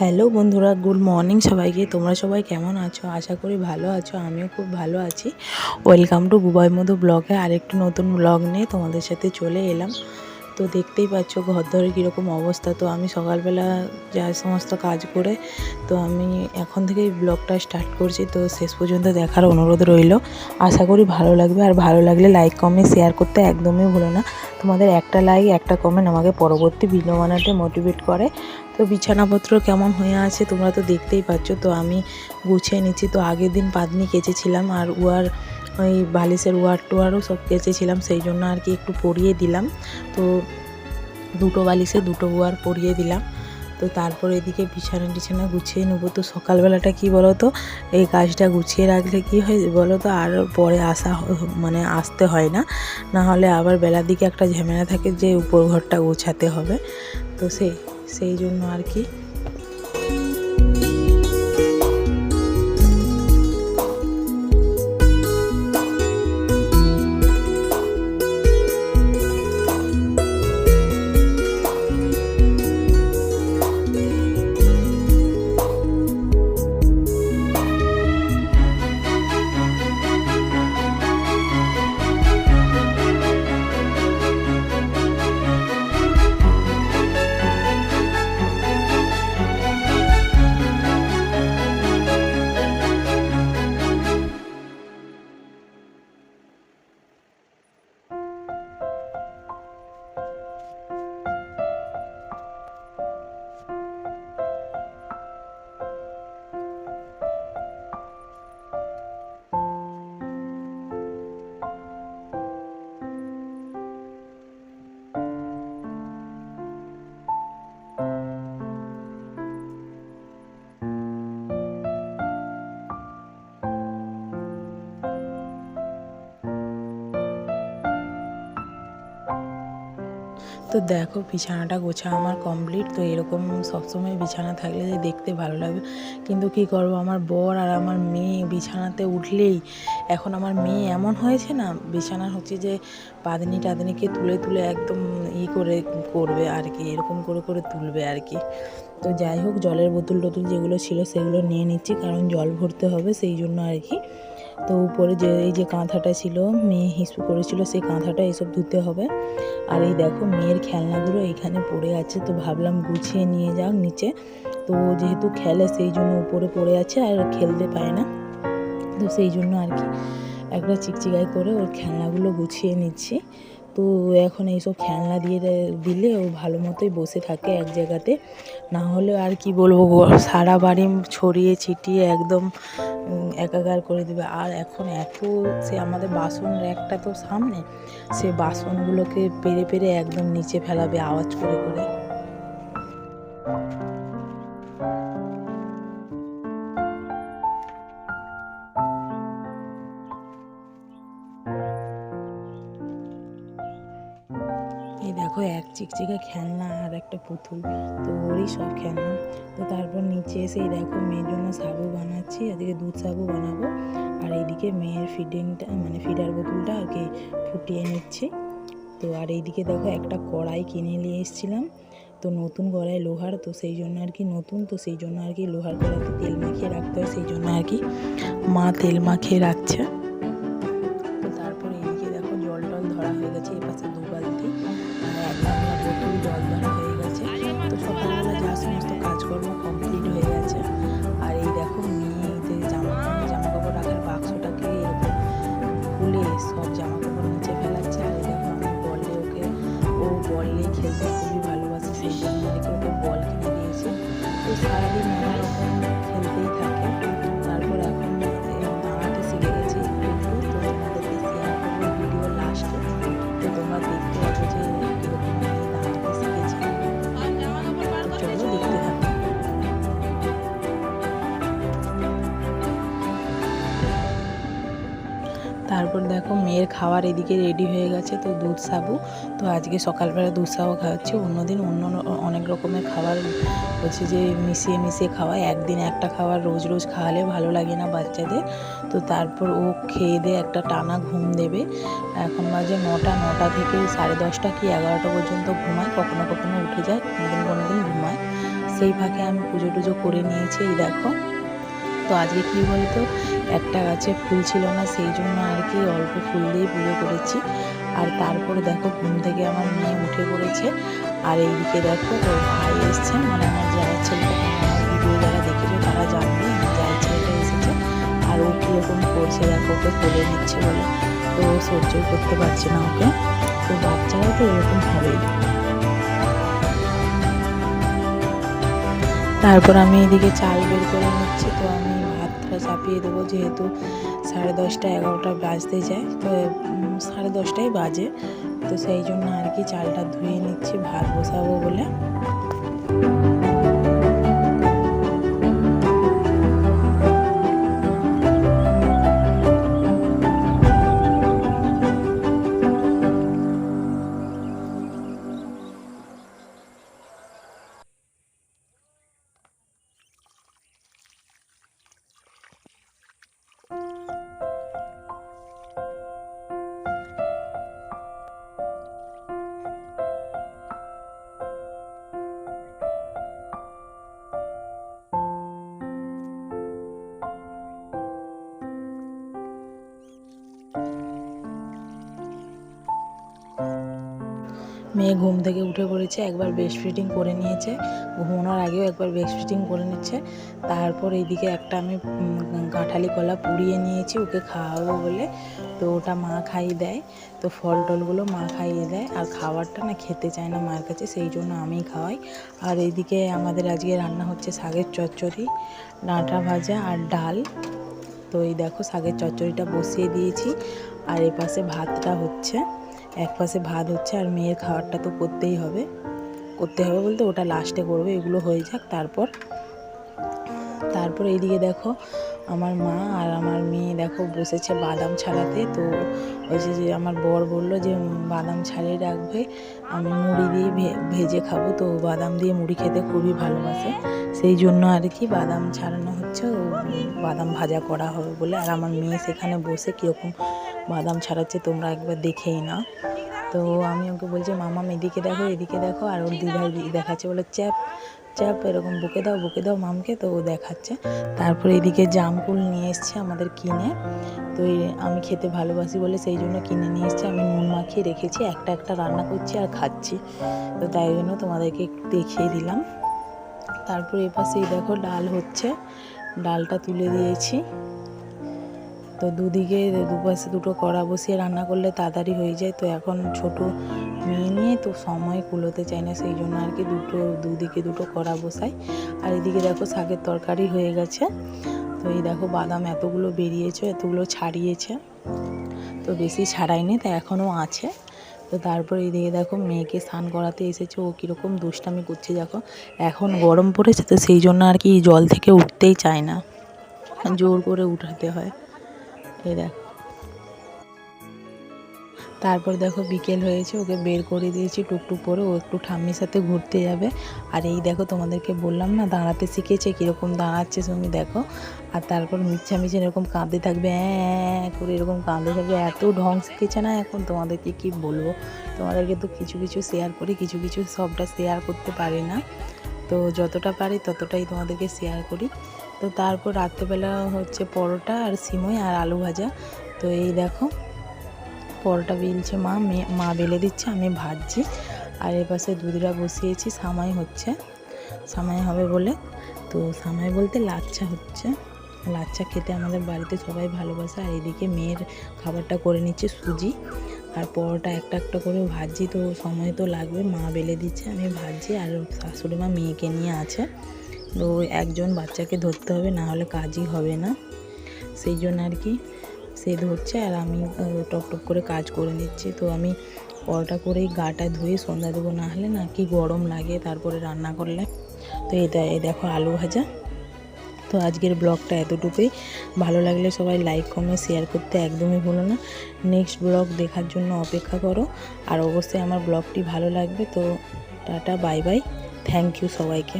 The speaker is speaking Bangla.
হ্যালো বন্ধুরা, গুড মর্নিং সবাইকে। তোমরা সবাই কেমন আছো? আশা করি ভালো আছো, আমিও খুব ভালো আছি। ওয়েলকাম টু বুবাই মধু ব্লগে আরেকটি নতুন ব্লগ নিয়ে তোমাদের সাথে চলে এলাম। তো দেখতেই পাচ্ছ ঘর ধরে কীরকম অবস্থা। তো আমি সকালবেলা যা সমস্ত কাজ করে, তো আমি এখন থেকেই ব্লগটা স্টার্ট করছি। তো শেষ পর্যন্ত দেখার অনুরোধ রইল। আশা করি ভালো লাগবে। আর ভালো লাগলে লাইক, কমেন্ট, শেয়ার করতে একদমই ভুলো না। তোমাদের একটা লাইক, একটা কমেন্ট আমাকে পরবর্তী ভিডিও বানাতে মোটিভেট করে। তো বিছানাপত্র কেমন হয়ে আছে তোমরা তো দেখতেই পাচ্ছ। তো আমি গুছিয়ে নিচ্ছি। তো আগের দিন পাতনি কেচেছিলাম। আর উয়ার ওই বালিশের ওয়ার টোয়ারও সব কেচেছিলাম, সেই জন্য আর কি একটু পরিয়ে দিলাম। তো দুটো বালিশে দুটো ওয়ার পরিয়ে দিলাম। তো তারপর এদিকে বিছানা টিছানা গুছিয়ে নেব। তো সকালবেলাটা কি বলো তো এই কাজটা গুছিয়ে রাখলে কি হয় বলো তো আর পরে আসা মানে আসতে হয় না। না হলে আবার বেলার দিকে একটা ঝামেলা থাকে যে উপর ঘরটা গোছাতে হবে। তো সেই সেই জন্য আর কি তো দেখো বিছানাটা গোছা আমার কমপ্লিট তো এরকম সবসময় বিছানা থাকলে যে দেখতে ভালো লাগবে কিন্তু কি করব, আমার বর আর আমার মেয়ে বিছানাতে উঠলেই, এখন আমার মেয়ে এমন হয়েছে না বিছানা হচ্ছে যে পাদনি টাদনিকে তুলে তুলে একদম ই করে করবে আর কি এরকম করে করে তুলবে আর কি তো যাই হোক, জলের বোতল টোতল যেগুলো ছিল সেগুলো নিয়ে নিচ্ছি, কারণ জল ভরতে হবে, সেই জন্য আর কি তো উপরে যে, এই যে কাঁথাটা ছিল, মেয়ে হিসু করেছিল, সেই কাঁথাটা এসব ধুতে হবে। আর এই দেখো মেয়ের খেলনাগুলো এখানে পড়ে আছে, তো ভাবলাম গুছিয়ে নিয়ে যাক নিচে। তো যেহেতু খেলে, সেই জন্য উপরে পড়ে আছে আর খেলতে পায় না। তো সেই জন্য আর কি, একটা চিকচিকাই করে ওর খেলনাগুলো গুছিয়ে নিচ্ছি। তো এখন এইসব খেলনা দিয়ে দিলে ও ভালো মতোই বসে থাকে এক জায়গাতে। না হলে আর কি বলব সারা বাড়ি ছড়িয়ে ছিটিয়ে একদম একাকার করে দেবে। আর এখন এত সে আমাদের বাসন র্যাকটা তো সামনে, সে বাসনগুলোকে পেরে পেরে একদম নিচে ফেলাবে আওয়াজ করে করে। দেখো এক চিকচিকে খেলনা আর একটা পুতুল, তো ওরই সব খেলনা। তো তারপর নিচে এসে এই দেখো মেয়ের জন্য সাবু বানাচ্ছি, এদিকে দুধ সাবু বানাবো। আর এইদিকে মেয়ের ফিডিংটা মানে ফিডার বোতলটা আর কি ফুটিয়ে নিচ্ছি। তো আর এইদিকে দেখো একটা কড়াই কিনে নিয়ে এসেছিলাম। তো নতুন কড়াই লোহার, তো সেই জন্য আর কি নতুন, তো সেই জন্য আর কি লোহার কড়াইতে তেল মাখিয়ে রাখতে হয়, সেই জন্য আর কি মা তেল মাখিয়ে রাখছে। তারপর দেখো মেয়ের খাবার এদিকে রেডি হয়ে গেছে, তো দুধ সাবু। তো আজকে সকালবেলা দুধ সাবু খাওয়াচ্ছি অন্যদিন অন্য অনেক রকমের খাবার হচ্ছে যে মিশিয়ে মিশিয়ে খাওয়ায়। একদিন একটা খাবার রোজ রোজ খাওয়ালে ভালো লাগে না বাচ্চাদের। তো তারপর ও খেয়ে দিয়ে একটা টানা ঘুম দেবে। এখন বাজে নটা নটা থেকে সাড়ে দশটা কি এগারোটা পর্যন্ত ঘুমায়। কখনো কখনো উঠে যায়, কোনোদিন কোনোদিন ঘুমায়। সেই ফাঁকে আমি পুজো টুজো করে নিয়েছি, এই দেখো। তো আজকে কী বলতো? একটা গাছে ফুল ছিল না, সেই জন্য আর কি অল্প ফুল দিয়ে পুজো করেছি। আর তারপরে দেখো ঘুম থেকে আমার মেয়ে উঠে পড়েছে। আর এইদিকে দেখো ওর ভাই এসছে মানে আমার যার ছেলেটা। ভিডিও যারা দেখেছে, তারা জানবে যার ছেলেটা এসেছে। আর ও কীরকম করছে, দেখো, ওকে কোলে নিচ্ছে বলে। তো ও সহ্যই করতে পারছে না ওকে। তো বাচ্চারা তো এরকম হবেই। তারপর আমি এদিকে চাল বের করে নিচ্ছি, তো আমি ভাতটা চাপিয়ে দেবো যেহেতু সাড়ে দশটা এগারোটা বাজতে যায়, তো সাড়ে দশটাই বাজে, তো সেই জন্য আর কি চালটা ধুয়ে নিচ্ছি, ভাত বসাবো বলে। মেয়ে ঘুম থেকে উঠে পড়েছে, একবার বেস্ট ফিটিং করে নিয়েছে, ঘুমানোর আগেও একবার বেস্ট ফিটিং করে নিচ্ছে। তারপর এইদিকে একটা আমি কাঁঠালি কলা পুড়িয়ে নিয়েছি, ওকে খাওয়াবো বলে। তো ওটা মা খাইয়ে দেয়, তো ফল টলগুলো মা খাইয়ে দেয়। আর খাবারটা না খেতে চায় না মার কাছে, সেই জন্য আমি খাওয়াই। আর এইদিকে আমাদের আজকে রান্না হচ্ছে শাকের চচ্চড়ি, ডাঁটা ভাজা আর ডাল। তো এই দেখো শাকের চচ্চড়িটা বসিয়ে দিয়েছি, আর এ পাশে ভাতটা হচ্ছে। এক পাশে ভাত হচ্ছে আর মেয়ের খাবারটা তো করতেই হবে। করতে হবে বলতে ওটা লাস্টে করবে, এগুলো হয়ে যাক, তারপর তারপর এইদিকে দেখো আমার মা আর আমার মেয়ে দেখো বসেছে বাদাম ছাড়াতে। তো ওই যে আমার বর বলল যে বাদাম ছাড়িয়ে রাখবে, আমি মুড়ি দিয়ে ভেজে খাব। তো বাদাম দিয়ে মুড়ি খেতে খুবই ভালোবাসে। সেই জন্য আর কি বাদাম ছাড়ানো হচ্ছে বাদাম ভাজা করা হবে বলে। আর আমার মেয়ে সেখানে বসে কীরকম বাদাম ছাড়াচ্ছে, তোমরা একবার দেখেই নাও। তো আমি ওকে বলছি মামাম এদিকে দেখো এদিকে দেখো। আর ওর দিদাই দেখাচ্ছে, বলে, চ্যাপ চ্যাপ, এরকম বুকে দাও বুকে দাও মামকে। তো ও দেখাচ্ছে। তারপরে এদিকে জামকুল নিয়ে এসছে আমাদের কিনে। তো আমি খেতে ভালোবাসি বলে সেই জন্য কিনে নিয়ে এসছে। আমি নুন মাখিয়ে রেখেছি, একটা একটা রান্না করছি আর খাচ্ছি। তো তাই জন্য তোমাদেরকে দেখিয়ে দিলাম। তারপরে এপাশে এই দেখো, ডাল হচ্ছে। ডালটা তুলে দিয়েছি। তো দুদিকে দুপাশে দুটো কড়া বসিয়ে রান্না করলে তাড়াতাড়ি হয়ে যায়। তো এখন ছোট মেয়ে নিয়ে তো সময় কুলোতে চাই না, সেই জন্য আর কি দুটো, দুদিকে দুটো কড়া বসাই। আর এদিকে দেখো শাকের তরকারি হয়ে গেছে। তো এই দেখো বাদাম এতগুলো বেরিয়েছে, এতগুলো ছাড়িয়েছে। তো বেশি ছাড়াইনি তা এখনও আছে। তো তারপর এদিকে দেখো মেয়েকে স্নান করাতে এসেছে, ও কীরকম দুষ্টামি করছে দেখো। এখন গরম পড়েছে, তো সেই জন্য আর কি জল থেকে উঠতেই চায় না। জোর করে উঠাতে হয়। এই দেখো। তারপর দেখো বিকেল হয়েছে, ওকে বের করে দিয়েছি টুকটুক করে, ও একটু ঠাম্মির সাথে ঘুরতে যাবে। আর এই দেখো তোমাদেরকে বললাম না, দাঁড়াতে শিখেছে, কীরকম দাঁড়াচ্ছে তুমি দেখো। আর তারপর মিছামিছি এরকম কাঁদতে থাকবে হ্যাঁ করে এরকম কাঁদতে থাকবে। এত ঢং শিখেছে না এখন তোমাদেরকে কি বলব? তোমাদেরকে তো কিছু কিছু শেয়ার করি, কিছু কিছু সবটা শেয়ার করতে পারি না। তো যতটা পারি ততটাই তোমাদেরকে শেয়ার করি। তো তারপর রাত্রেবেলা হচ্ছে পরোটা আর সিমই আর আলু ভাজা। তো এই দেখো, পরোটা বেলছে মা মে- বেলে দিচ্ছে, আমি ভাজছি। আর এর পাশে দুধটা বসিয়েছি, সামাই হচ্ছে। সামাই হবে বলে। তো সামাই বলতে লাচ্ছা হচ্ছে। লাচ্ছা খেতে আমাদের বাড়িতে সবাই ভালোবাসে। আর এদিকে মেয়ের খাবারটা করে নিচ্ছে সুজি। আর পরোটা একটা একটা করে ভাজছি, তো সময় তো লাগবে। মা বেলে দিচ্ছে, আমি ভাজছি। আর শাশুড়ি মা মেয়েকে নিয়ে আছে। তো একজন বাচ্চাকে ধরতে হবে, না হলে কাজই হবে না। সেই জন্য আর কি সে ধরছে আর আমি টপ করে কাজ করে নিচ্ছি। তো আমি পরোটা করেই গাটা ধুয়ে সন্ধ্যা দেবো, না হলে না কি গরম লাগে, তারপরে রান্না করলে। তো এটা এই দেখো আলু ভাজা। তো আজকের ব্লগটা এতটুকুই। ভালো লাগলে সবাই লাইক কমেন্ট শেয়ার করতে একদমই ভুলো না। নেক্সট ব্লগ দেখার জন্য অপেক্ষা করো। আর অবশ্যই আমার ব্লগটি ভালো লাগবে, তো tata bye bye thank you সবাইকে।